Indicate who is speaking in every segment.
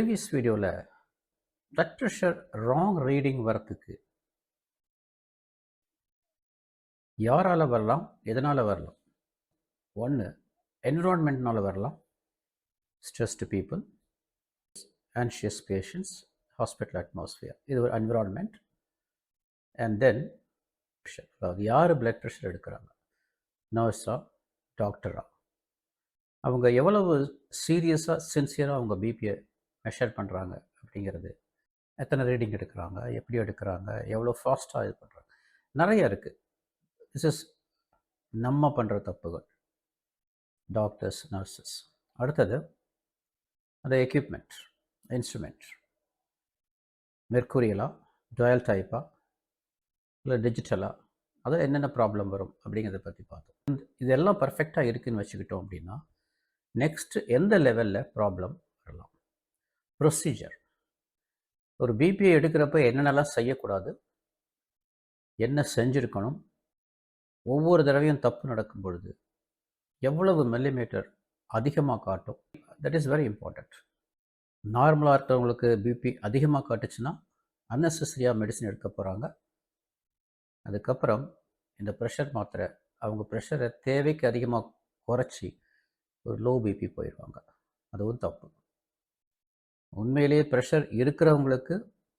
Speaker 1: Previous வீடியோவில் blood pressure wrong reading வரத்துக்கு யாரால் வரலாம்? எதனால் வரலாம்? ஒன்று என்விரான்மெண்ட்னால வரலாம். Stressed people anxious patients hospital atmosphere இது ஒரு என்விரான்மெண்ட் அண்ட் தென் அதாவது யார் பிளட் ப்ரெஷர் எடுக்கிறாங்க? நர்ஸா டாக்டரா அவங்க எவ்வளவு சீரியஸாக சின்சியராக அவங்க பிபியை மெஷர் பண்ணுறாங்க அப்படிங்கிறது. எத்தனை ரீடிங் எடுக்கிறாங்க எப்படி எடுக்கிறாங்க எவ்வளோ ஃபாஸ்ட்டாக இது பண்ணுறாங்க நிறைய இருக்குது திஸ் இஸ் நம்ம பண்ணுற தப்புகள். டாக்டர்ஸ் நர்சஸ் அடுத்தது அந்த எக்யூப்மெண்ட் இன்ஸ்ட்ருமெண்ட் மெர்க்குரியலா டொயல் டைப்பா இல்லை டிஜிட்டலாக அதில் என்னென்ன ப்ராப்ளம் வரும் அப்படிங்கிறத பற்றி பார்த்தோம். இதெல்லாம் பர்ஃபெக்டாக இருக்குன்னு வச்சுக்கிட்டோம் அப்படின்னா நெக்ஸ்ட் எந்த லெவலில் ப்ராப்ளம் ப்ரொசீஜர் ஒரு பிபிஐ எடுக்கிறப்ப என்னென்னலாம் செய்யக்கூடாது? என்ன செஞ்சுருக்கணும்? ஒவ்வொரு தடவையும் தப்பு நடக்கும் பொழுது எவ்வளவு மில்லிமீட்டர் அதிகமாக காட்டும்? தட் இஸ் வெரி இம்பார்ட்டண்ட் நார்மலாக இருக்கிறவங்களுக்கு பிபி அதிகமாக காட்டுச்சுன்னா அன்னெசரியாக மெடிசன் எடுக்க போகிறாங்க அதுக்கப்புறம் இந்த ப்ரெஷர் மாத்திரை அவங்க ப்ரெஷரை தேவைக்கு அதிகமாக குறைச்சி ஒரு லோ பிபி போயிடுவாங்க. அதுவும் தப்பு. உண்மையிலேயே ப்ரெஷர் இருக்கிறவங்களுக்கு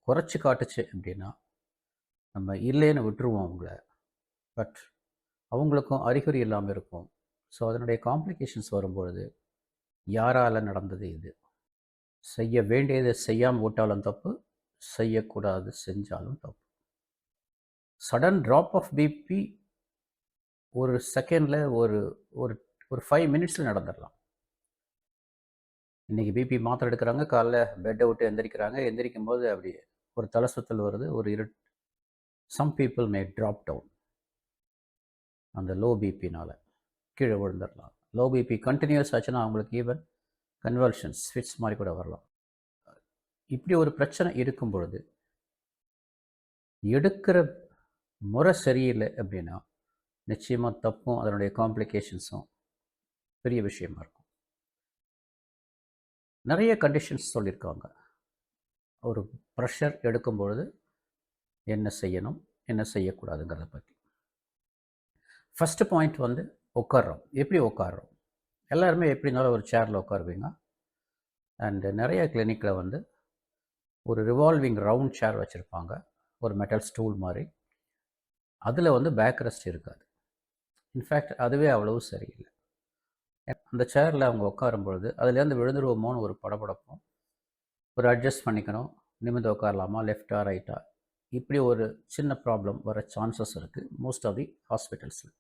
Speaker 1: குறைச்சி காட்டுச்சு அப்படின்னா நம்ம இல்லைன்னு விட்டுருவோம் அவங்கள. பட் அவங்களுக்கும் அறிகுறி இல்லாமல் இருக்கும். ஸோ அதனுடைய காம்ப்ளிகேஷன்ஸ் வரும்பொழுது யாரால் நடந்தது இது? செய்ய வேண்டியதை செய்யாமல் விட்டாலும் தப்பு செய்யக்கூடாது செஞ்சாலும் தப்பு. சடன் ட்ராப் ஆஃப் பிபி ஒரு செகண்டில் ஒரு ஒரு ஒரு ஃபைவ் மினிட்ஸில் நடந்துடலாம். இன்றைக்கி பிபி மாத்திரை எடுக்கிறாங்க. காலைல பெட்டை விட்டு எந்திரிக்கிறாங்க. எந்திரிக்கும் போது அப்படி ஒரு தலை சுத்தல் வருது. ஒரு இரு some people may drop down அந்த லோ பிபினால் கீழே விழுந்துடலாம். லோ பிபி கண்டினியூஸ் ஆச்சுன்னா அவங்களுக்கு ஈவன் கன்வல்ஷன் ஸ்விட்ச் மாதிரி கூட வரலாம். இப்படி ஒரு பிரச்சனை இருக்கும் பொழுது எடுக்கிற முறை சரியில்லை அப்படின்னா நிச்சயமாக தப்பும் அதனுடைய காம்ப்ளிகேஷன்ஸும் பெரிய விஷயமா இருக்கும். நிறைய கண்டிஷன்ஸ் சொல்லியிருக்காங்க ஒரு ப்ரெஷர் எடுக்கும் பொழுது என்ன செய்யணும் என்ன செய்யக்கூடாதுங்கிறத பற்றி ஃபஸ்ட்டு பாயிண்ட் வந்து உட்காடுறோம் எப்படி உட்காடுறோம் எல்லாருமே எப்படினாலும் ஒரு சேரில் உட்காருவீங்க. அண்டு நிறைய கிளினிக்கில் வந்து ஒரு ரிவால்விங் ரவுண்ட் சேர் வச்சுருப்பாங்க. ஒரு மெட்டல் ஸ்டூல் மாதிரி. அதில் வந்து பேக் ரெஸ்ட் இருக்காது இன்ஃபேக்ட் அதுவே அவ்வளவு சரியில்லை. அந்த சேரில் அவங்க உட்காரும் பொழுது அதுலேருந்து விழுந்துருவோமோன்னு ஒரு படபடப்பும் ஒரு அட்ஜஸ்ட் பண்ணிக்கணும். நிமிர்ந்து உட்காரலாமா? லெஃப்டா ரைட்டா இப்படி ஒரு சின்ன ப்ராப்ளம் வர சான்சஸ் இருக்குது மோஸ்ட் ஆஃப் தி ஹாஸ்பிட்டல்ஸில்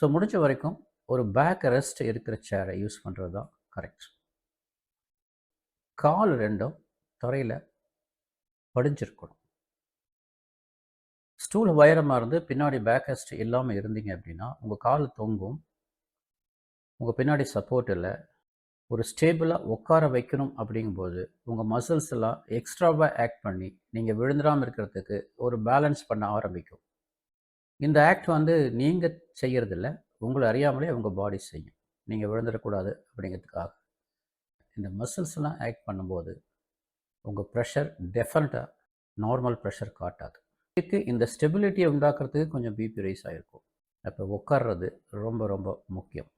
Speaker 1: ஸோ முடிஞ்ச வரைக்கும் ஒரு பேக் ரெஸ்ட் இருக்கிற சேரை யூஸ் பண்ணுறது தான் கரெக்ட் கால் ரெண்டும் தரையில் படிஞ்சிருக்கணும். ஸ்டூல் உயரமாக இருந்து பின்னாடி பேக் ரெஸ்ட் இல்லாமல் இருந்தீங்க அப்படின்னா உங்கள் கால் தொங்கும். உங்கள் பின்னாடி சப்போர்ட் இல்லை ஒரு ஸ்டேபிளாக உட்கார வைக்கணும் அப்படிங்கும்போது உங்கள் மசில்ஸ் எல்லாம் எக்ஸ்ட்ராவாக ஆக்ட் பண்ணி நீங்கள் விழுந்துடாமல் இருக்கிறதுக்கு ஒரு பேலன்ஸ் பண்ண ஆரம்பிக்கும். இந்த ஆக்ட் வந்து நீங்கள் செய்கிறதில்ல உங்களை அறியாமலே உங்கள் பாடி செய்யும். நீங்கள் விழுந்துடக்கூடாது அப்படிங்கிறதுக்காக. இந்த மசில்ஸ்லாம் ஆக்ட் பண்ணும்போது உங்கள் ப்ரெஷர் டெஃபினட்டாக நார்மல் ப்ரெஷர் காட்டாது. இதுக்கு இந்த ஸ்டெபிலிட்டியை உண்டாக்குறதுக்கு கொஞ்சம் பிபி ரைஸ் ஆகிருக்கும் அப்போ உட்கார்றது ரொம்ப ரொம்ப முக்கியம்.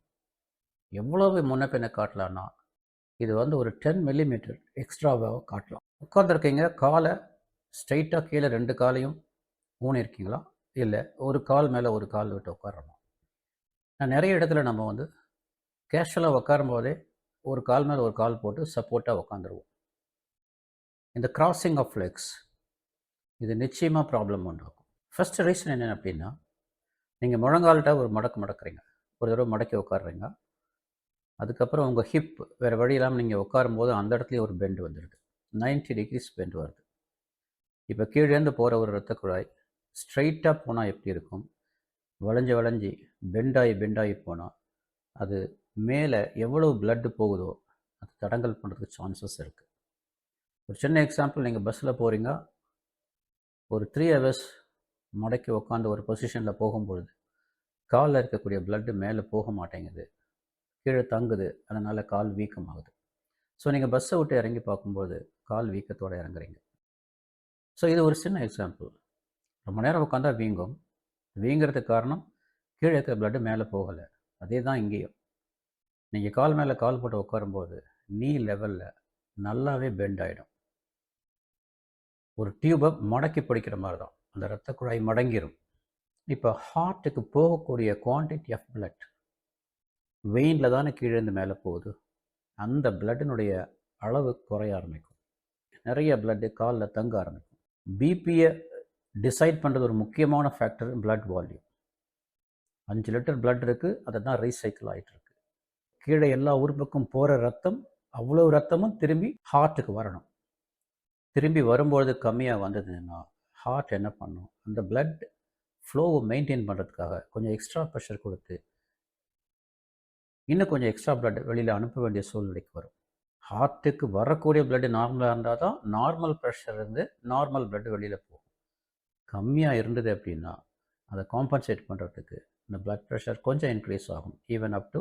Speaker 1: எவ்வளவு முன்ன பின்ன காட்டலான்னா இது வந்து ஒரு டென் மில்லிமீட்டர் எக்ஸ்ட்ராவாக காட்டலாம். உட்காந்துருக்கீங்க காலை ஸ்ட்ரைட்டாக கீழே ரெண்டு காலையும் ஊனிருக்கீங்களா? இல்லை ஒரு கால் மேலே ஒரு கால் விட்டு உட்காரணும்? நான் நிறைய இடத்துல நம்ம வந்து கேஷுவலாக உட்காரும் போதே ஒரு கால் மேலே ஒரு கால் போட்டு சப்போர்ட்டாக உட்காந்துருவோம் இந்த கிராசிங் ஆஃப் லெக்ஸ் இது நிச்சயமாக ப்ராப்ளம் உண்டாகும் ஃபஸ்ட்டு ரீசன் என்ன அப்படின்னா நீங்கள் முழங்கால்கிட்ட ஒரு மடக்கு மடக்குறீங்க. ஒரு தடவை மடக்கி உட்காடுறீங்க அதுக்கப்புறம் உங்கள் ஹிப் வேறு வழி இல்லாமல் நீங்கள் உட்காரும்போது அந்த இடத்துலயே ஒரு பெண்ட் வந்துடுது 90 டிகிரிஸ் பெண்ட் வருது. இப்போ கீழேருந்து போகிற ஒரு ரத்த குழாய் ஸ்ட்ரைட்டாக போனால் எப்படி இருக்கும்? வளைஞ்சு வளைஞ்சி பெண்டாகி பெண்டாகி போனால் அது மேலே எவ்வளவு பிளட்டு போகுதோ அது தடங்கல் பண்ணுறதுக்கு சான்சஸ் இருக்குது ஒரு சின்ன எக்ஸாம்பிள் நீங்கள் பஸ்ஸில் போகிறீங்க ஒரு த்ரீ ஹவர்ஸ் மடக்கி உட்காந்து ஒரு பொசிஷனில் போகும்பொழுது காலில் இருக்கக்கூடிய பிளட்டு மேலே போக மாட்டேங்குது. கீழே தங்குது. அதனால் கால் வீக்கமாகுது. ஸோ நீங்கள் பஸ்ஸை விட்டு இறங்கி பார்க்கும்போது கால் வீக்கத்தோடு இறங்குறீங்க. ஸோ இது ஒரு சின்ன எக்ஸாம்பிள் ரொம்ப நேரம் உட்காந்தா வீங்கும். வீங்கிறதுக்கு காரணம் கீழே இருக்கிற பிளட்டு மேலே போகலை. அதே தான் இங்கேயும். நீங்கள் கால் மேலே கால் போட்டு உட்காரும்போது நீ லெவலில் நல்லாவே பெண்ட் ஆகிடும் ஒரு டியூபை மடக்கி பிடிக்கிற மாதிரி தான் அந்த ரத்த குழாய் மடங்கிடும் இப்போ ஹார்ட்டுக்கு போகக்கூடிய குவான்டிட்டி ஆஃப் பிளட் வெயினில் தானே கீழேருந்து மேலே போகுது? அந்த பிளட்டினுடைய அளவு குறைய ஆரம்பிக்கும். நிறைய பிளட்டு காலில் தங்க ஆரம்பிக்கும். பிபியை டிசைட் பண்ணுறது ஒரு முக்கியமான ஃபேக்டர் பிளட் வால்யூம் அஞ்சு லிட்டர் பிளட் இருக்குது அதை தான் ரீசைக்கிள் ஆகிட்டுருக்கு கீழே எல்லா உறுப்புக்கும் போகிற ரத்தம் அவ்வளோ ரத்தமும் திரும்பி ஹார்ட்டுக்கு வரணும். திரும்பி வரும்பொழுது கம்மியாக வந்ததுன்னா ஹார்ட் என்ன பண்ணும்? அந்த பிளட் ஃப்ளோவை மெயின்டைன் பண்ணுறதுக்காக கொஞ்சம் எக்ஸ்ட்ரா ப்ரெஷர் கொடுத்து இன்னும் கொஞ்சம் எக்ஸ்ட்ரா பிளட் வெளியில் அனுப்ப வேண்டிய சூழ்நிலைக்கு வரும். ஹார்ட்டுக்கு வரக்கூடிய பிளட் நார்மலாக இருந்தால் தான் நார்மல் ப்ரெஷர் இருந்து நார்மல் பிளட் வெளியில் போகும். கம்மியாக இருந்தது அப்படின்னா அதை காம்பன்சேட் பண்ணுறதுக்கு இந்த பிளட் ப்ரெஷர் கொஞ்சம் இன்க்ரீஸ் ஆகும். Even up to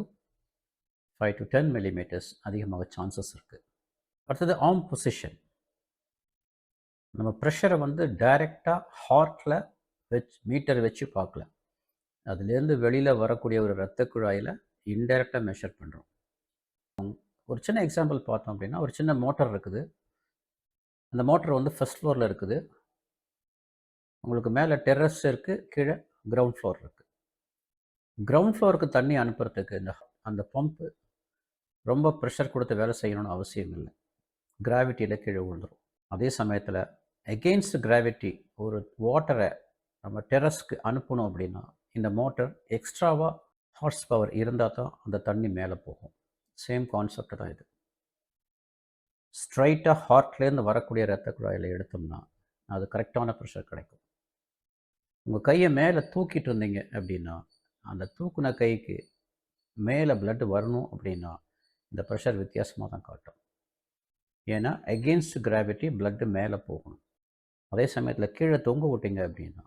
Speaker 1: five to ten millimetres அதிகமாக சான்சஸ் இருக்குது அடுத்தது ஆம் பொசிஷன் நம்ம ப்ரெஷரை வந்து டைரெக்டாக ஹார்ட்டில் வச்சு மீட்டர் வச்சு பார்க்கல அதுலேருந்து வெளியில் வரக்கூடிய ஒரு இரத்த குழாயில் இன்டைரக்டாக மெஷர் பண்ணுறோம் ஒரு சின்ன எக்ஸாம்பிள் பார்த்தோம் அப்படின்னா ஒரு சின்ன மோட்டர் இருக்குது. அந்த மோட்டர் வந்து ஃபஸ்ட் ஃப்ளோரில் இருக்குது. உங்களுக்கு மேலே டெரஸ் இருக்குது கீழே கிரவுண்ட் ஃப்ளோர் இருக்குது கிரவுண்ட் ஃப்ளோருக்கு தண்ணி அனுப்புறதுக்கு இந்த அந்த பம்ப்பு ரொம்ப ப்ரெஷர் கொடுத்து வேலை செய்யணும்னு அவசியம் இல்லை. கிராவிட்டியில் கீழே விழுந்துடும் அதே சமயத்தில் எகெயின்ஸ்ட் கிராவிட்டி ஒரு வாட்டரை நம்ம டெரஸ்க்கு அனுப்பணும் அப்படின்னா இந்த மோட்டர் எக்ஸ்ட்ராவாக ஹார்ஸ் பவர் இருந்தால் தான் அந்த தண்ணி மேலே போகும். சேம் கான்செப்ட் தான் இது. ஸ்ட்ரைட்டாக ஹார்ட்லேருந்து வரக்கூடிய ரத்த குழாயில் எடுத்தோம்னா அது கரெக்டான ப்ரெஷர் கிடைக்கும். உங்கள் கையை மேலே தூக்கிட்டு இருந்தீங்க அப்படின்னா அந்த தூக்குன கைக்கு மேலே பிளட் வரணும் அப்படின்னா இந்த ப்ரெஷர் வித்தியாசமாக தான் காட்டும். ஏன்னா எகெயின்ஸ்ட் கிராவிட்டி பிளட்டு மேலே போகணும். அதே சமயத்தில் கீழே தொங்க விட்டீங்க அப்படின்னா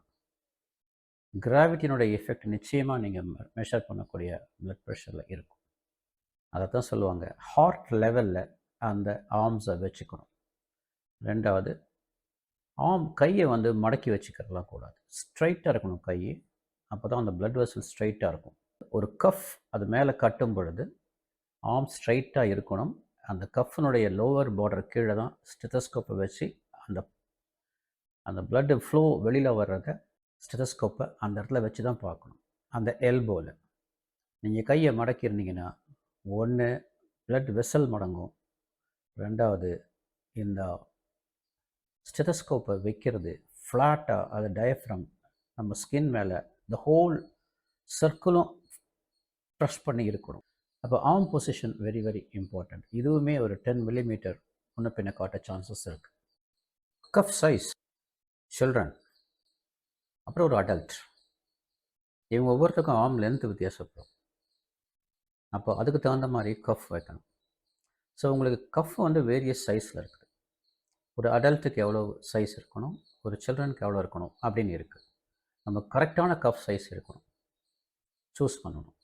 Speaker 1: கிராவிட்டியினுடைய எஃபெக்ட் நிச்சயமாக நீங்கள் மெஷர் பண்ணக்கூடிய பிளட் ப்ரெஷரில் இருக்கும். அதை தான் சொல்லுவாங்க ஹார்ட் லெவலில் அந்த ஆர்ம்ஸை வச்சுக்கணும். ரெண்டாவது ஆம் கையை வந்து மடக்கி வச்சுக்கிறலாம் கூடாது. ஸ்ட்ரைட்டாக இருக்கணும் கை அப்போ தான் அந்த பிளட் வெசல் ஸ்ட்ரைட்டாக இருக்கும். ஒரு கஃப் அது மேலே கட்டும் பொழுது ஆம் ஸ்ட்ரைட்டாக இருக்கணும். அந்த கஃப்னுடைய லோவர் பார்டர் கீழே தான் ஸ்டெத்தஸ்கோப்பை வச்சு அந்த அந்த பிளட்டு ஃப்ளோ வெளியில் வர்றத ஸ்டெதஸ்கோப்பை அந்த இடத்துல வச்சு தான் பார்க்கணும். அந்த எல்போவில் நீங்கள் கையை மடக்கியிருந்தீங்கன்னா ஒன்று பிளட் வெசல் மடங்கும். ரெண்டாவது இந்த ஸ்டெதஸ்கோப்பை வைக்கிறது ஃப்ளாட்டாக அது டயஃப்ரம் நம்ம ஸ்கின் மேலே இந்த ஹோல் சர்க்கிளும் ப்ரெஷ் பண்ணி இருக்கணும். அப்போ ஆம் பொசிஷன் வெரி வெரி இம்பார்ட்டண்ட் இதுவுமே ஒரு டென் மில்லிமீட்டர் முன்ன பின்ன காட்ட சான்சஸ் இருக்குது கஃப் சைஸ் சில்ட்ரன் அப்புறம் ஒரு அடல்ட் இவங்க ஒவ்வொருத்தருக்கும் ஆம் லென்த் வித்தியாசப்படும் அப்போ அதுக்கு தகுந்த மாதிரி கஃப் வைக்கணும். ஸோ உங்களுக்கு கஃப் வந்து வேரியஸ் சைஸில் இருக்குது. ஒரு அடல்ட்டுக்கு எவ்வளோ சைஸ் இருக்கணும்? ஒரு சில்ட்ரனுக்கு எவ்வளோ இருக்கணும்? அப்படின்னு இருக்குது நம்ம கரெக்டான கஃப் சைஸ் இருக்கணும். சூஸ் பண்ணணும்.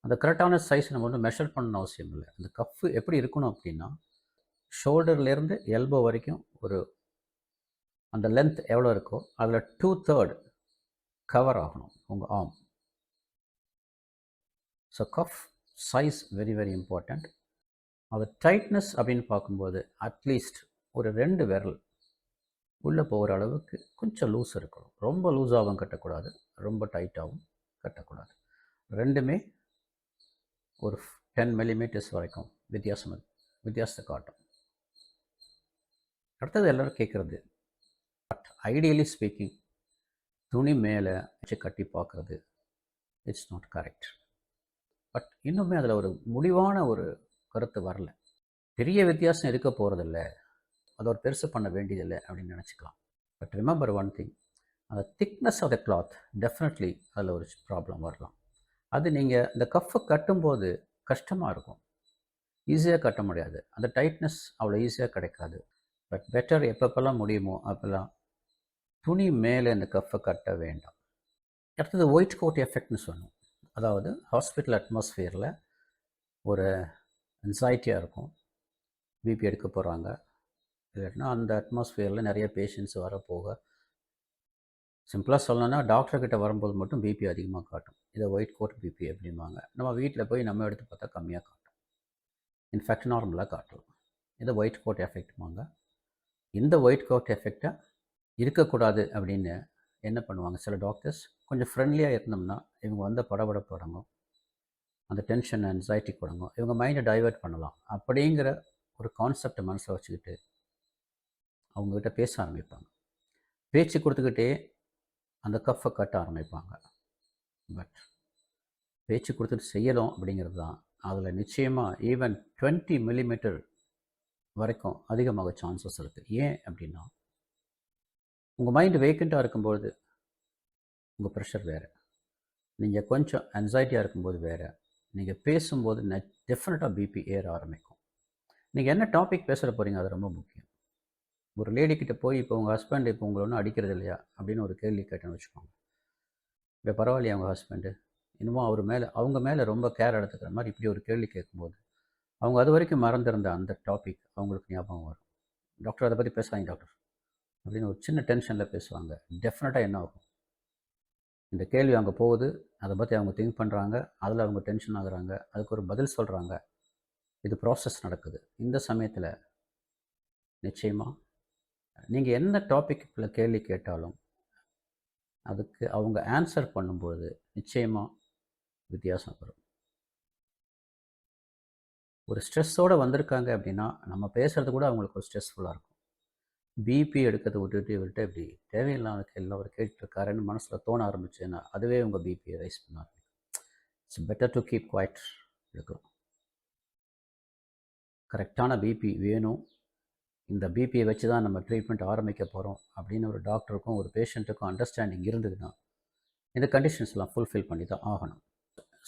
Speaker 1: அந்த கரெக்டான சைஸ் நம்ம வந்து மெஷர் பண்ணணும் அவசியம் இல்லை. அந்த கஃப் எப்படி இருக்கணும் அப்படின்னா ஷோல்டர்லேருந்து எல்போ வரைக்கும் ஒரு அந்த லென்த் எவ்வளோ இருக்கோ அதில் டூ தேர்ட் கவர் ஆகணும். உங்கள் arm so cuff size very very important அது டைட்னஸ் அப்படின்னு பார்க்கும்போது அட்லீஸ்ட் ஒரு ரெண்டு விரல் உள்ளே போகிற அளவுக்கு கொஞ்சம் லூஸ் இருக்கணும். ரொம்ப லூஸாகவும் கட்டக்கூடாது. ரொம்ப டைட்டாகவும் கட்டக்கூடாது. ரெண்டுமே ஒரு டென் மில்லிமீட்டர்ஸ் வரைக்கும் வித்தியாசம் வித்தியாசத்தை காட்டும். அடுத்தது எல்லோரும் கேட்குறது பட் ஐடியலி ஸ்பீக்கிங் துணி மேலே வச்சு கட்டி பார்க்குறது இட்ஸ் நாட் கரெக்ட் பட் இன்னுமே அதில் ஒரு முடிவான ஒரு கருத்து வரல. பெரிய வித்தியாசம் இருக்க போகிறதில்ல அதை ஒரு பெருசு பண்ண வேண்டியதில்லை அப்படின்னு நினச்சிக்கலாம். பட் ரிமெம்பர் ஒன் திங் அந்த thickness of the cloth definitely அதில் ஒரு ப்ராப்ளம் வரலாம். அது நீங்கள் இந்த கஃப்பை கட்டும்போது கஷ்டமாக இருக்கும். ஈஸியாக கட்ட முடியாது. அந்த டைட்னஸ் அவ்வளோ ஈஸியாக கிடைக்காது. பட் பெட்டர் எப்பப்பெல்லாம் முடியுமோ அப்போல்லாம் துணி மேலே இந்த கஃப்பை கட்ட வேண்டாம். அடுத்தது ஒயிட் கோட் எஃபெக்ட்னு சொன்னோம். அதாவது ஹாஸ்பிட்டல் அட்மாஸ்ஃபியரில் ஒரு anxietyயாக இருக்கும். பிபி எடுக்க போகிறாங்க இல்லைன்னா அந்த அட்மாஸ்ஃபியரில் நிறைய பேஷண்ட்ஸ் வரப்போக சிம்பிளாக சொல்லணும்னா டாக்டர்கிட்ட வரும்போது மட்டும் பிபி அதிகமாக காட்டும். இதை ஒயிட் கோட் பிபி அப்படிம்பாங்க. நம்ம வீட்டில் போய் நம்ம எடுத்து பார்த்தா கம்மியாக காட்டும். இன்ஃபேக்ட் நார்மலாக காட்டும் இதை ஒயிட் கோட் எஃபெக்ட்மாங்க இந்த ஒயிட் கோட் எஃபெக்டை இருக்கக்கூடாது அப்படின்னு என்ன பண்ணுவாங்க? சில டாக்டர்ஸ் கொஞ்சம் ஃப்ரெண்ட்லியாக இருந்தோம்னா இவங்க வந்த படபடப்பு அடங்கும் அந்த டென்ஷன் அன்சைட்டி கொடுங்கும் இவங்க மைண்டை டைவர்ட் பண்ணலாம். அப்படிங்கிற ஒரு கான்செப்டை மனசில் வச்சுக்கிட்டு அவங்கக்கிட்ட பேச ஆரம்பிப்பாங்க. பேச்சு கொடுத்துக்கிட்டே அந்த கஃப்பை கட்ட ஆரம்பிப்பாங்க. பட் பேச்சு கொடுத்துட்டு செய்யலாம் அப்படிங்கிறது தான். அதில் நிச்சயமாக ஈவன் டுவெண்ட்டி மில்லிமீட்டர் வரைக்கும் அதிகமாக சான்சஸ் இருக்குது ஏன் அப்படின்னா உங்கள் மைண்டு வேக்கண்ட்டாக இருக்கும்பொழுது உங்கள் ப்ரெஷர் வேறு. நீங்கள் கொஞ்சம் அன்சைட்டியாக இருக்கும்போது வேறு. நீங்கள் பேசும்போது நெ டெஃபினட்டாக பிபி ஏற ஆரம்பிக்கும். நீங்கள் என்ன டாபிக் பேசுகிற போகிறீங்க அது ரொம்ப முக்கியம். ஒரு லேடி போய் இப்போ உங்கள் ஹஸ்பண்ட் இப்போ உங்களை ஒன்றும் அடிக்கிறது இல்லையா? அப்படின்னு ஒரு கேள்வி கேட்டேன்னு வச்சுக்கோங்க. இப்போ பரவாயில்லையா அவங்க ஹஸ்பண்டு இன்னமும் அவர் மேலே அவங்க மேலே ரொம்ப கேர் எடுத்துக்கிற மாதிரி இப்படி ஒரு கேள்வி கேட்கும்போது அவங்க அது வரைக்கும் மறந்திருந்த அந்த டாபிக் அவங்களுக்கு ஞாபகம் வரும். டாக்டர் அதை பற்றி பேசுகிறாங்க டாக்டர் அப்படின்னு ஒரு சின்ன டென்ஷனில் பேசுவாங்க. டெஃபினட்டாக என்ன ஆகும்? இந்த கேள்வி அங்கே போகுது. அதை பற்றி அவங்க திங்க் பண்ணுறாங்க அதில் அவங்க டென்ஷன் ஆகுறாங்க. அதுக்கு ஒரு பதில் சொல்கிறாங்க இது ப்ராசஸ் நடக்குது. இந்த சமயத்தில் நிச்சயமாக நீங்கள் என்ன டாப்பிக்கில் கேள்வி கேட்டாலும் அதுக்கு அவங்க ஆன்சர் பண்ணும்பொழுது நிச்சயமாக வித்தியாசம் வரும். ஒரு ஸ்ட்ரெஸ்ஸோடு வந்திருக்காங்க அப்படின்னா நம்ம பேசுகிறது கூட அவங்களுக்கு ஒரு ஸ்ட்ரெஸ்ஃபுல்லாக இருக்கும். பிபி எடுக்கிறத விட்டுட்டு இவர்கிட்ட இப்படி தேவையில்லாத கேள்வி அவர் கேட்டுருக்காருன்னு மனசில் தோண ஆரம்பிச்சுன்னா அதுவே உங்கள் பிபியை ரைஸ் பண்ண ஆரம்பிக்கும் it's better to keep quiet இருக்கணும் கரெக்டான பிபி வேணும். இந்த பிபியை வச்சு தான் நம்ம ட்ரீட்மெண்ட் ஆரம்பிக்க போகிறோம் அப்படின்னு ஒரு டாக்டருக்கும் ஒரு பேஷண்ட்டுக்கும் அண்டர்ஸ்டாண்டிங் இருந்ததுன்னா இந்த கண்டிஷன்ஸ்லாம் ஃபுல்ஃபில் பண்ணி தான் ஆகணும்.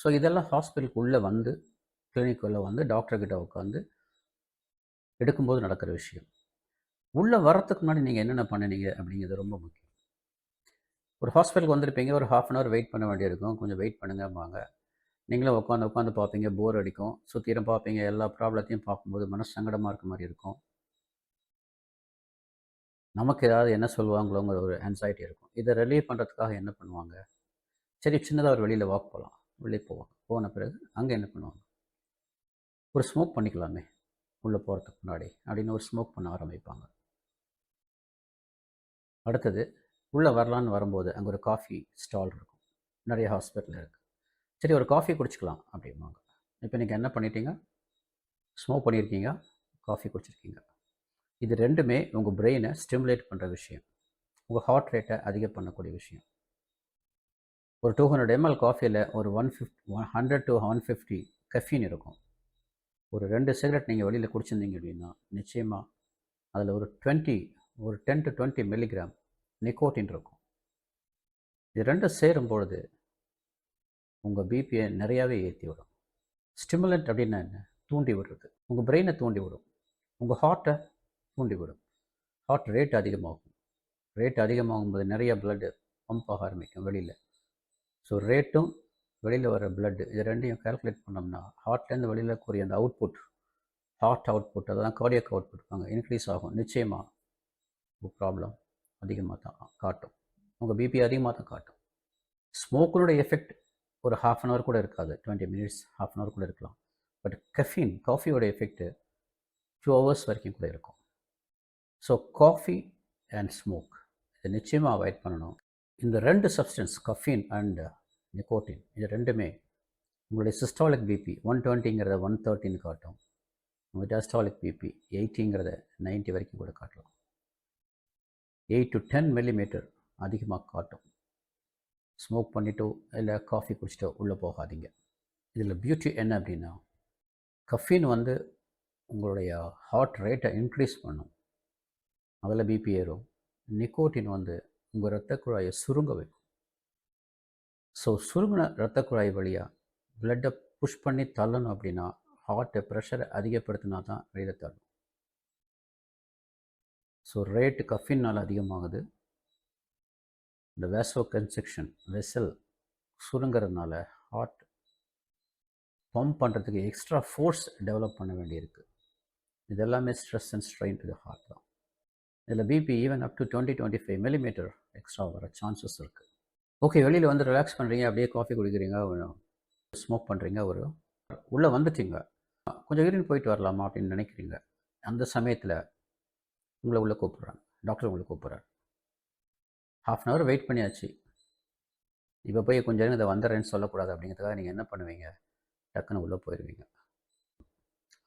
Speaker 1: ஸோ இதெல்லாம் ஹாஸ்பிட்டலுக்கு உள்ளே வந்து கிளினிக்குள்ளே வந்து டாக்டர்கிட்ட உட்காந்து எடுக்கும்போது நடக்கிற விஷயம். உள்ளே வரத்துக்கு முன்னாடி நீங்கள் என்னென்ன பண்ணினீங்க அப்படிங்கிறது ரொம்ப முக்கியம். ஒரு ஹாஸ்பிட்டலுக்கு வந்திருப்பீங்க ஒரு ஹாஃப் அன் ஹவர் வெயிட் பண்ண வேண்டியிருக்கும் கொஞ்சம் வெயிட் பண்ணுங்கம்பாங்க. நீங்களும் உட்காந்து உட்காந்து பார்ப்பீங்க போர் அடிக்கும். சுற்றிலும் பார்ப்பீங்க எல்லா ப்ராப்ளத்தையும் பார்க்கும்போது மனசு சங்கடமாக இருக்க மாதிரி இருக்கும். நமக்கு ஏதாவது என்ன சொல்லுவாங்களோங்கிற ஒரு anxiety இருக்கும். இதை ரிலீவ் பண்ணுறதுக்காக என்ன பண்ணுவாங்க? சரி சின்னதாக ஒரு வெளியில் வாக் போகலாம் வெளியே போவாங்க போன பிறகு அங்கே என்ன பண்ணுவாங்க? ஒரு ஸ்மோக் பண்ணிக்கலாமே உள்ளே போகிறதுக்கு முன்னாடி அப்படின்னு ஒரு ஸ்மோக் பண்ண ஆரம்பிப்பாங்க. அடுத்தது உள்ளே வரலான்னு வரும்போது அங்கே ஒரு காஃபி ஸ்டால் இருக்கும். நிறைய ஹாஸ்பிட்டல் இருக்குது சரி ஒரு காஃபி குடிச்சிக்கலாம் அப்படிம்பாங்க. இப்போ நீங்கள் என்ன பண்ணிட்டீங்க? ஸ்மோக் பண்ணியிருக்கீங்க காஃபி குடிச்சிருக்கீங்க. இது ரெண்டுமே உங்கள் பிரெயினை ஸ்டிமுலேட் பண்ணுற விஷயம். உங்கள் ஹார்ட் ரேட்டை அதிகம் பண்ணக்கூடிய விஷயம். ஒரு டூ ஹண்ட்ரட் எம்எல் காஃபியில் ஒரு one fifty one hundred to one fifty caffeine இருக்கும். ஒரு ரெண்டு சிகரெட் நீங்கள் வெளியில் குடிச்சிருந்தீங்க அப்படின்னா நிச்சயமாக அதில் ஒரு டுவெண்ட்டி ஒரு ten to twenty milligram nicotine இருக்கும். இது ரெண்டும் சேரும் பொழுது உங்கள் பிபியை நிறையாவே ஏற்றி விடும். ஸ்டிமுலண்ட் அப்படின்னா என்ன? தூண்டி விடுறது. உங்கள் பிரெயினை தூண்டி விடும். உங்கள் ஹார்ட்டை தூண்டி விடும். ஹார்ட் ரேட் அதிகமாகும். ரேட் அதிகமாகும்போது நிறைய பிளட்டு பம்ப் ஆக ஆரம்பிக்கும் வெளியில். ஸோ ரேட்டும் வெளியில் வர பிளட்டு இது ரெண்டையும் கால்குலேட் பண்ணோம்னா ஹார்ட்லேருந்து வெளியில் கூறிய அந்த அவுட்புட் ஹார்ட் அவுட்புட் அதெல்லாம் கார்டியக் அவுட்புட் இன்க்ரீஸ் ஆகும். நிச்சயமாக ப்ராப்ளம் அதிகமாக தான் காட்டும். உங்கள் பிபி அதிகமாக தான் காட்டும். ஸ்மோக்கினோட எஃபெக்ட் ஒரு ஹாஃப் அன் ஹவர் கூட இருக்காது. Twenty minutes half an hour கூட இருக்கலாம். பட் கஃபின் காஃபியோட எஃபெக்ட்டு டூ ஹவர்ஸ் வரைக்கும் கூட இருக்கும். ஸோ காஃபி அண்ட் ஸ்மோக் இதை நிச்சயமாக அவாய்ட் பண்ணணும். இந்த ரெண்டு சப்ஸ்டன்ஸ் கஃபின் அண்ட் நிக்கோட்டின் இது ரெண்டுமே உங்களுடைய சிஸ்டாலிக் பிபி ஒன் டுவெண்ட்டிங்கிறத ஒன் தேர்ட்டின்னு காட்டும். உங்கள் டஸ்டாலிக் பிபி எயிட்டிங்கிறத நைன்ட்டி வரைக்கும் கூட காட்டலாம். எயிட் டு டென் மில்லிமீட்டர் அதிகமாக காட்டும். ஸ்மோக் பண்ணிட்டோ இல்லை காஃபி குடிச்சிட்டோ உள்ளே போகாதீங்க. இதில் பியூட்டி என்ன அப்படின்னா கஃபீன் வந்து உங்களுடைய ஹார்ட் ரேட்டை இன்க்ரீஸ் பண்ணும். அதில் பிபி ஏறும். நிக்கோட்டின் வந்து உங்கள் இரத்த குழாயை சுருங்க வைக்கும். ஸோ சுருங்கின இரத்த குழாய் வழியாக பிளட்டை புஷ் பண்ணி தள்ளணும் அப்படின்னா ஹார்ட்டை ப்ரெஷரை அதிகப்படுத்தினா தான் வெளியில் தள்ளும். ஸோ ரேட்டு கஃபின்னால் அதிகமாகுது. இந்த வேசோ கன்ஸ்ட்ரக்ஷன் வெசல் சுருங்கிறதுனால ஹார்ட் பம்ப் பண்ணுறதுக்கு எக்ஸ்ட்ரா ஃபோர்ஸ் டெவலப் பண்ண வேண்டியிருக்கு. இது எல்லாமே stress and strain to heart தான். இதில் BP even up to twenty twenty five millimetre extra வர சான்சஸ் இருக்குது ஓகே வெளியில் வந்து ரிலாக்ஸ் பண்ணுறீங்க அப்படியே காஃபி குடிக்கிறீங்க ஸ்மோக் பண்ணுறீங்க ஒரு உள்ளே வந்துட்டீங்க. கொஞ்சம் யூரின் போயிட்டு வரலாமா அப்படின்னு நினைக்கிறீங்க. அந்த சமயத்தில் உங்களை உள்ளே கூப்பிட்றாங்க டாக்டர் உங்களை கூப்பிட்றாரு ஹாஃப் அன் ஹவர் வெயிட் பண்ணியாச்சு. இப்போ போய் கொஞ்சம் நேரம் இதை வந்துடுறேன்னு சொல்லக்கூடாது அப்படிங்கிறதுக்காக நீங்கள் என்ன பண்ணுவீங்க? டக்குன்னு உள்ளே போயிடுவீங்க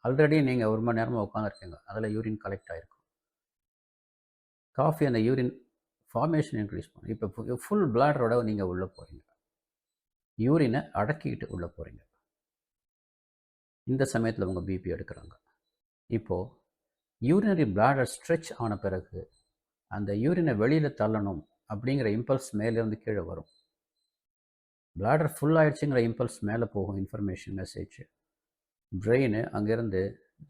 Speaker 1: ஆல்ரெடி நீங்கள் ஒரு மணி நேரமாக உட்காந்துருக்கீங்க அதில் யூரின் கலெக்ட் ஆகிருக்கும் காஃபி அந்த யூரின் ஃபார்மேஷன் இன்க்ரீஸ் பண்ணும் இப்போ ஃபுல் பிளாடரோட நீங்கள் உள்ளே போகிறீங்க யூரினை அடக்கிக்கிட்டு உள்ளே போகிறீங்க இந்த சமயத்தில் உங்கள் பிபி எடுக்கிறாங்க. இப்போது யூரினரி பிளாடர் ஸ்ட்ரெச் ஆன பிறகு அந்த யூரினை வெளியில் தள்ளணும் அப்படிங்கிற இம்பல்ஸ் மேலேருந்து கீழே வரும். பிளாடர் ஃபுல் ஆயிடுச்சுங்கிற இம்பல்ஸ் மேலே போகும் இன்ஃபர்மேஷன் மெசேஜ் பிரெயின் அங்கேருந்து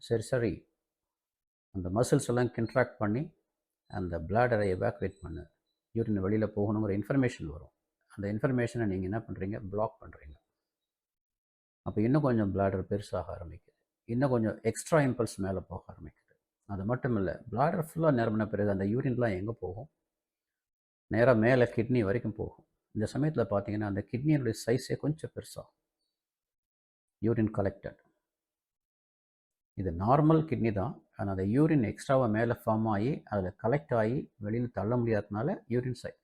Speaker 1: சரி சரி அந்த மசில்ஸ் எல்லாம் கண்ட்ராக்ட் பண்ணி அந்த பிளாடரை எவாக்குவேட் பண்ணு. யூரின் வெளியில் போகணுங்கிற இன்ஃபர்மேஷன் வரும். அந்த இன்ஃபர்மேஷனை நீங்கள் என்ன பண்ணுறீங்க பிளாக் பண்ணுறீங்க அப்போ இன்னும் கொஞ்சம் பிளாடர் பெருசாக ஆரம்பிக்குது. இன்னும் கொஞ்சம் எக்ஸ்ட்ரா இம்பல்ஸ் மேலே போக ஆரம்பிக்குது. அது மட்டும் இல்லை பிளாடர் ஃபுல்லாக நிரம்பின பிறகு அந்த யூரின்லாம் எங்கே போகும்? நேராக மேலே கிட்னி வரைக்கும் போகும். இந்த சமயத்தில் பார்த்தீங்கன்னா அந்த கிட்னியினுடைய சைஸே கொஞ்சம் பெருசாகும் யூரின் கலெக்டட் இது நார்மல் கிட்னி தான். ஆனால் அந்த யூரின் எக்ஸ்ட்ராவாக மேலே ஃபார்ம் ஆகி அதில் கலெக்ட் ஆகி வெளியில் தள்ள முடியாததுனால யூரின் சைஸ்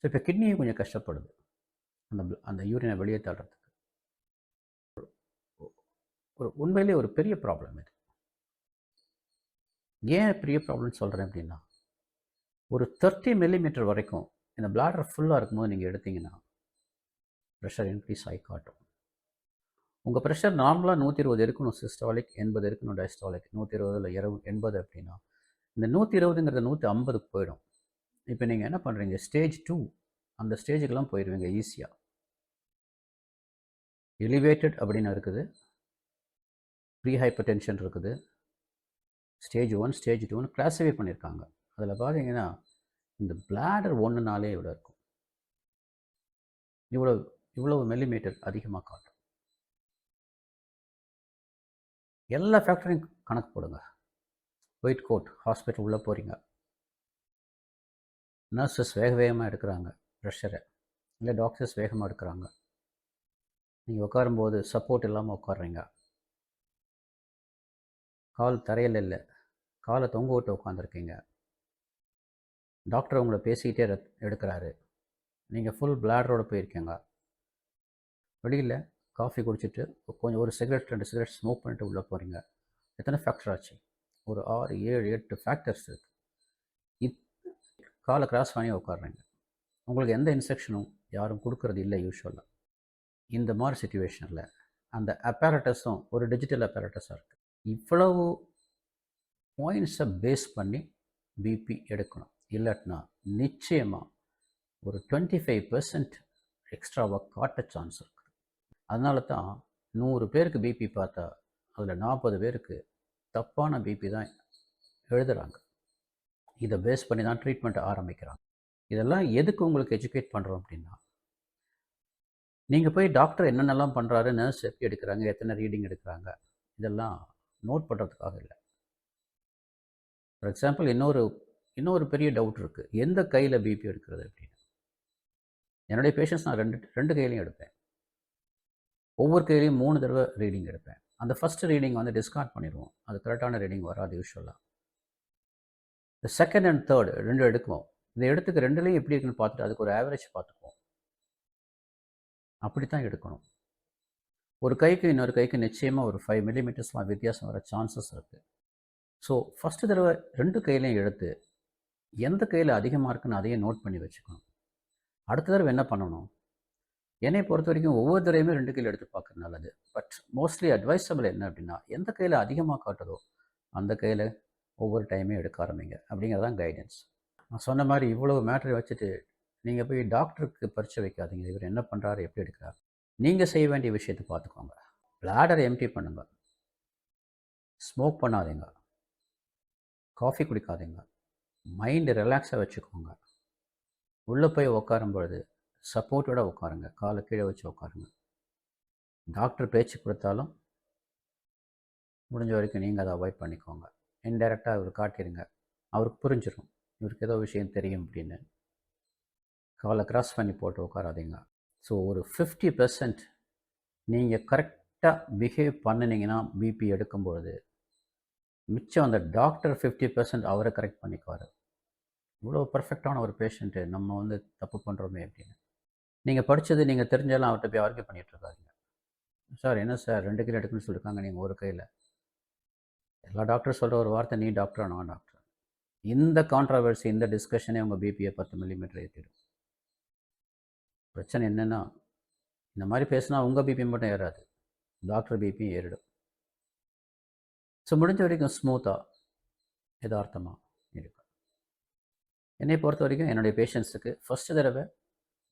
Speaker 1: ஸோ இப்போ கிட்னியும் கொஞ்சம் கஷ்டப்படுது. அந்த அந்த யூரினை வெளியே தள்ளுறதுக்கு. ஒரு உண்மையிலே ஒரு பெரிய ப்ராப்ளம் இது. ஏன் பெரிய ப்ராப்ளம்னு சொல்கிறேன் அப்படின்னா ஒரு தேர்ட்டி மில்லிமீட்டர் வரைக்கும் இந்த பிளாடர் ஃபுல்லாக இருக்கும்போது நீங்கள் எடுத்தீங்கன்னா ப்ரெஷர் இன்க்ரீஸ் ஆகி காட்டும். உங்கள் ப்ரெஷர் நார்மலாக நூற்றி இருபது இருக்கணும் சிஸ்டாலிக் எண்பது இருக்கணும் டைஸ்டாலிக் நூற்றி இருபதில் இரவு எண்பது அப்படின்னா இந்த நூற்றி இருபதுங்கிறது நூற்றி ஐம்பதுக்கு போயிடும். இப்போ நீங்கள் என்ன பண்ணுறீங்க ஸ்டேஜ் டூ அந்த ஸ்டேஜுக்கெல்லாம் போயிடுவீங்க ஈஸியாக எலிவேட்டட் அப்படின்னு இருக்குது. ப்ரீ ஹைப்பர் டென்ஷன் இருக்குது. ஸ்டேஜ் ஒன் ஸ்டேஜ் டூன்னு கிளாஸிஃபை பண்ணியிருக்காங்க அதில் பார்த்தீங்கன்னா இந்த பிளாடர் ஒன்றுனாலே இவ்வளோ இருக்கும். இவ்வளோ இவ்வளவு மில்லிமீட்டர் அதிகமாக காட்டும். எல்லா ஃபேக்டரையும் கணக்கு போடுங்க. ஒயிட் கோட் ஹாஸ்பிட்டல் உள்ளே போகிறீங்க நர்சஸ் வேக வேகமாக எடுக்கிறாங்க ப்ரெஷரை இல்லை டாக்டர்ஸ் வேகமாக எடுக்கிறாங்க. நீங்கள் உட்காரும்போது சப்போர்ட் இல்லாமல் உட்காடுறீங்க கால் தரையில் இல்லை. காலை தொங்க விட்டு உட்காந்துருக்கீங்க டாக்டர் உங்களை பேசிக்கிட்டே எடுக்கிறாரு. நீங்கள் ஃபுல் பிளாடரோடு போயிருக்கீங்க. வெளியில் காஃபி குடிச்சிட்டு கொஞ்சம் ஒரு சிகரெட் ரெண்டு சிகரெட் ஸ்மோக் பண்ணிட்டு உள்ளே போகிறீங்க எத்தனை ஃபேக்டர் ஆச்சு? ஒரு ஆறு ஏழு எட்டு ஃபேக்டர்ஸ் இருக்குது இப் காலை கிராஸ் பண்ணி உட்காடுறீங்க உங்களுக்கு எந்த இன்ஸ்ட்ரக்ஷனும் யாரும் கொடுக்கறது இல்லை யூஸ்வலாக இந்த மாதிரி சுச்சுவேஷனில் அந்த அப்பேரட்டஸும் ஒரு டிஜிட்டல் அப்பேரட்டஸாக இருக்குது இவ்வளவு பாயிண்ட்ஸை பேஸ் பண்ணி பிபி எடுக்கணும். இல்லாட்டினா நிச்சயமாக ஒரு டுவெண்ட்டி ஃபைவ் பர்சன்ட் எக்ஸ்ட்ராவாக காட்ட சான்ஸ் இருக்குது அதனால தான் நூறு பேருக்கு பிபி பார்த்தா அதில் நாற்பது பேருக்கு தப்பான பிபி தான் எழுதுகிறாங்க இதை பேஸ் பண்ணி தான் ட்ரீட்மெண்ட்டை ஆரம்பிக்கிறாங்க. இதெல்லாம் எதுக்கு உங்களுக்கு எஜுகேட் பண்ணுறோம் அப்படின்னா நீங்கள் போய் டாக்டர் என்னென்னலாம் பண்ணுறாரு நர்ஸ் எப்படி எடுக்கிறாங்க எத்தனை ரீடிங் எடுக்கிறாங்க இதெல்லாம் நோட் பண்ணுறதுக்காக இல்லை. ஃபார் எக்ஸாம்பிள் இன்னொரு இன்னொரு பெரிய டவுட் இருக்குது எந்த கையில் பிபி எடுக்கிறது அப்படின்னு. என்னுடைய பேஷண்ட்ஸ் நான் ரெண்டு ரெண்டு கையிலையும் எடுப்பேன். ஒவ்வொரு கையிலையும் மூணு தடவை ரீடிங் எடுப்பேன். அந்த ஃபஸ்ட் ரீடிங் வந்து டிஸ்கார்ட் பண்ணிடுவோம். அது கரெக்டான ரீடிங் வராது யூஸ்வலாக இந்த செகண்ட் அண்ட் தேர்டு ரெண்டு எடுக்குவோம். இந்த இடத்துக்கு ரெண்டுலேயும் எப்படி இருக்குன்னு பார்த்துட்டு அதுக்கு ஒரு ஆவரேஜ் பார்த்துக்குவோம். அப்படி தான் எடுக்கணும். ஒரு கைக்கு இன்னொரு கைக்கு நிச்சயமாக ஒரு ஃபைவ் மில்லிமீட்டர்ஸ்லாம் வித்தியாசம் வர சான்சஸ் இருக்குது ஸோ ஃபஸ்ட்டு தடவை ரெண்டு கையிலையும் எடுத்து எந்த கையில் அதிகமாக இருக்குன்னு அதையும் நோட் பண்ணி வச்சுக்கணும். அடுத்த தடவை என்ன பண்ணணும்? என்னை பொறுத்த வரைக்கும் ஒவ்வொரு தடவையுமே ரெண்டு கையில் எடுத்து பார்க்குறது நல்லது. பட் மோஸ்ட்லி அட்வைசபிள் என்ன அப்படின்னா எந்த கையில் அதிகமாக காட்டுதோ அந்த கையில் ஒவ்வொரு டைமே எடுக்க ஆரம்பிங்க. அப்படிங்கிறதான் கைடன்ஸ் நான் சொன்ன மாதிரி இவ்வளோ மேட்டரை வச்சுட்டு நீங்கள் போய் டாக்டருக்கு பரிச்சை வைக்காதீங்க. இவர் என்ன பண்ணுறாரு எப்படி எடுக்கிறார்? நீங்கள் செய்ய வேண்டிய விஷயத்தை பார்த்துக்கோங்க பிளாடரை எம்டி பண்ணுங்க. ஸ்மோக் பண்ணாதீங்க. காஃபி குடிக்காதீங்க. மைண்டு ரிலாக்ஸாக வச்சுக்கோங்க. உள்ளே போய் உட்காரும் பொழுது சப்போர்ட்டோட உட்காருங்க காலை கீழே வச்சு உட்காருங்க டாக்டர் பேச்சு கொடுத்தாலும் முடிஞ்ச வரைக்கும் நீங்கள் அதை அவாய்ட் பண்ணிக்கோங்க. இன்டெரக்டாக அவர் காட்டிடுங்க அவருக்கு புரிஞ்சிடும் இவருக்கு ஏதோ விஷயம் தெரியும் அப்படின்னு. காலை கிராஸ் பண்ணி போட்டு உட்காராதீங்க ஸோ ஒரு ஃபிஃப்டி பர்சன்ட் நீங்கள் கரெக்டாக பிஹேவ் பண்ணினீங்கன்னா பிபி எடுக்கும்பொழுது மிச்சம் அந்த டாக்டர் ஃபிஃப்டி பர்சன்ட் அவரை கரெக்ட் பண்ணிக்குவார். இவ்வளோ பர்ஃபெக்டான ஒரு பேஷண்ட்டு நம்ம வந்து தப்பு பண்ணுறோமே அப்படின்னு. நீங்கள் படித்தது நீங்கள் தெரிஞ்சாலும் அவர்கிட்ட போய் ஆர்கியூ பண்ணிகிட்ருக்காதீங்க சார் என்ன சார்? ரெண்டு கிலோ எடுக்கணும்னு சொல்லியிருக்காங்க நீங்கள் ஒரு கையில். எல்லா டாக்டர் சொல்கிற ஒரு வார்த்தை நீ டாக்டரா நான் டாக்டர் இந்த கான்ட்ரவர்சி இந்த டிஸ்கஷனே உங்கள் பிபியை பத்து மில்லிமீட்டர் ஏற்றிடும் பிரச்சனை என்னென்னா இந்த மாதிரி பேசினா உங்கள் பிபி மட்டும் ஏறாது. டாக்டர் பிபியும் ஏறிடும். ஸோ முடிஞ்ச வரைக்கும் ஸ்மூத்தாக யதார்த்தமாக இருக்கும். என்னை பொறுத்த வரைக்கும் என்னுடைய பேஷண்ட்ஸுக்கு ஃபஸ்ட்டு தடவை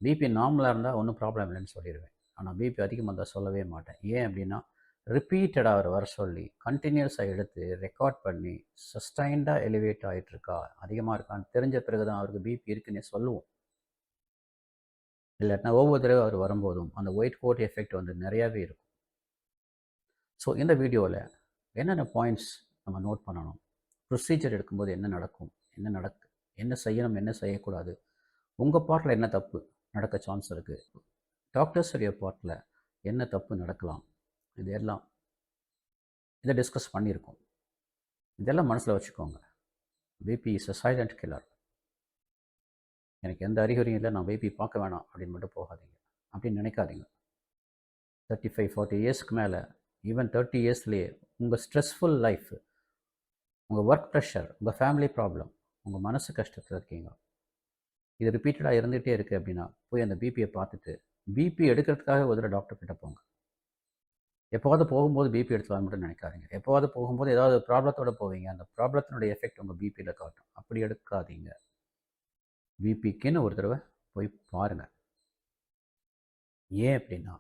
Speaker 1: பிபி நார்மலாக இருந்தால் ஒன்றும் ப்ராப்ளம் இல்லைன்னு சொல்லிடுவேன் ஆனால் பிபி அதிகமாக இருந்தால் சொல்லவே மாட்டேன். ஏன் அப்படின்னா ரிப்பீட்டடாக அவர் வர சொல்லி கண்டினியூஸாக எடுத்து ரெக்கார்ட் பண்ணி சஸ்டைண்டாக எலிவேட் ஆகிட்டுருக்கா அதிகமாக இருக்கான்னு தெரிஞ்ச பிறகு தான் அவருக்கு பிபி இருக்குன்னே சொல்லுவோம். இல்லாட்டினா ஒவ்வொரு தடவை அவர் வரும்போதும் அந்த ஒயிட் கோட் எஃபெக்ட் வந்து நிறையாவே இருக்கும். ஸோ இந்த வீடியோவில் என்னென்ன பாயிண்ட்ஸ் நம்ம நோட் பண்ணணும்? ப்ரொசீஜர் எடுக்கும்போது என்ன நடக்கும்? என்ன நடக்கு என்ன செய்யணும்? என்ன செய்யக்கூடாது? உங்கள் பார்ட்டில் என்ன தப்பு நடக்க சான்ஸ் இருக்குது டாக்டர்ஸுடைய பார்ட்டில் என்ன தப்பு நடக்கலாம்? இது எல்லாம் இதை டிஸ்கஸ் பண்ணியிருக்கோம். இதெல்லாம் மனசில் வச்சுக்கோங்க. BP is a silent killer எனக்கு எந்த அறிகுறியும் இல்லை நான் பிபி பார்க்க வேணாம் அப்படின்னு மட்டும் போகாதீங்க. அப்படின்னு நினைக்காதீங்க. தேர்ட்டி ஃபைவ் ஃபார்ட்டி இயர்ஸ்க்கு மேலே ஈவன் தேர்ட்டி இயர்ஸ்லேயே உங்கள் ஸ்ட்ரெஸ்ஃபுல் லைஃப் உங்கள் ஒர்க் ப்ரெஷர் உங்கள் ஃபேமிலி ப்ராப்ளம் உங்கள் மனசு கஷ்டத்தில் இருக்கீங்க. இது ரிப்பீட்டடாக இருந்துகிட்டே இருக்குது அப்படின்னா போய் அந்த பிபியை பார்த்துட்டு பிபி எடுக்கிறதுக்காக ஒரு டாக்டர் கிட்ட போங்க. எப்போவாவது போகும்போது பிபி எடுத்துலாம் மட்டும் நினைக்காதீங்க. எப்போவாது போகும்போது ஏதாவது ப்ராப்ளத்தோட போவீங்க. அந்த ப்ராப்ளத்தினுடைய எஃபெக்ட் உங்கள் பிபியில் காட்டும். அப்படி எடுக்காதீங்க. பிபிக்குன்னு ஒரு தடவை போய் பாருங்கள் ஏன் அப்படின்னா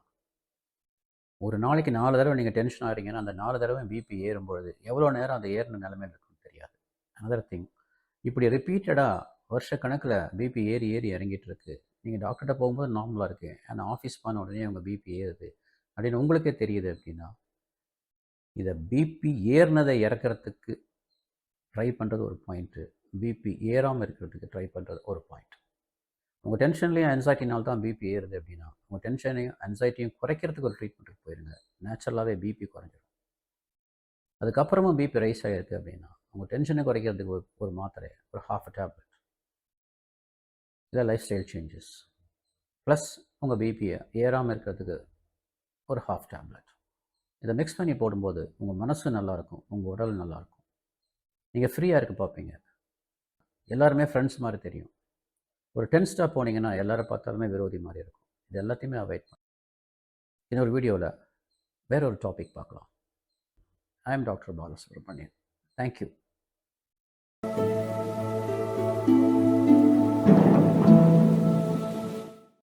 Speaker 1: ஒரு நாளைக்கு நாலு தடவை நீங்கள் டென்ஷன் ஆகிறீங்கன்னா அந்த நாலு தடவை பிபி ஏறும்பொழுது எவ்வளோ நேரம் அந்த ஏறின நிலைமையில் இருக்குன்னு தெரியாது. அனதர் திங் இப்படி ரிப்பீட்டடாக வருஷக்கணக்கில் பிபி ஏறி ஏறி இறங்கிட்டு இருக்கு. நீங்கள் டாக்டர்கிட்ட போகும்போது நார்மலாக இருக்குது ஆனால் ஆஃபீஸ் போன உடனே அவங்க பிபி ஏறுது. அப்படின்னு உங்களுக்கே தெரியுது அப்படின்னா இதை பிபி ஏறினதை இறக்கிறதுக்கு ட்ரை பண்ணுறது ஒரு பாயிண்ட்டு பிபி ஏறாமல் இருக்கிறதுக்கு ட்ரை பண்ணுறது ஒரு பாயிண்ட் உங்கள் டென்ஷன்லேயும் அன்சைட்டினால் தான் பிபி ஏறுது அப்படின்னா உங்கள் டென்ஷனையும் அன்சைட்டியும் குறைக்கிறதுக்கு ஒரு ட்ரீட்மெண்ட்டுக்கு போயிருங்க. நேச்சுரலாகவே பிபி குறைஞ்சிடும் அதுக்கப்புறமும் பிபி ரைஸ் ஆகிருக்கு அப்படின்னா உங்கள் டென்ஷனை குறைக்கிறதுக்கு ஒரு ஒரு மாத்திரை ஒரு ஹாஃப் டேப்லெட் இல்லை லைஃப் ஸ்டைல் சேஞ்சஸ் ப்ளஸ் உங்கள் பிபியை ஏறாமல் இருக்கிறதுக்கு ஒரு ஹாஃப் டேப்லெட் இதை மிக்ஸ் பண்ணி போடும்போது உங்கள் மனசு நல்லாயிருக்கும் உங்கள் உடல் நல்லாயிருக்கும் நீங்கள் ஃப்ரீயாக இருக்க பார்ப்பீங்க. எல்லாருமே ஃப்ரெண்ட்ஸ் மாதிரி தெரியும். ஒரு டென் ஸ்டாப் போனீங்கன்னா எல்லாரை பார்த்தாலுமே விரோதி மாதிரி இருக்கும். இது எல்லாத்தையுமே அவாய்ட் பண்ண. இன்னொரு வீடியோவில் வேற ஒரு டாபிக் பார்க்கலாம். I am doctor Balasubramanian. Thank you thank you.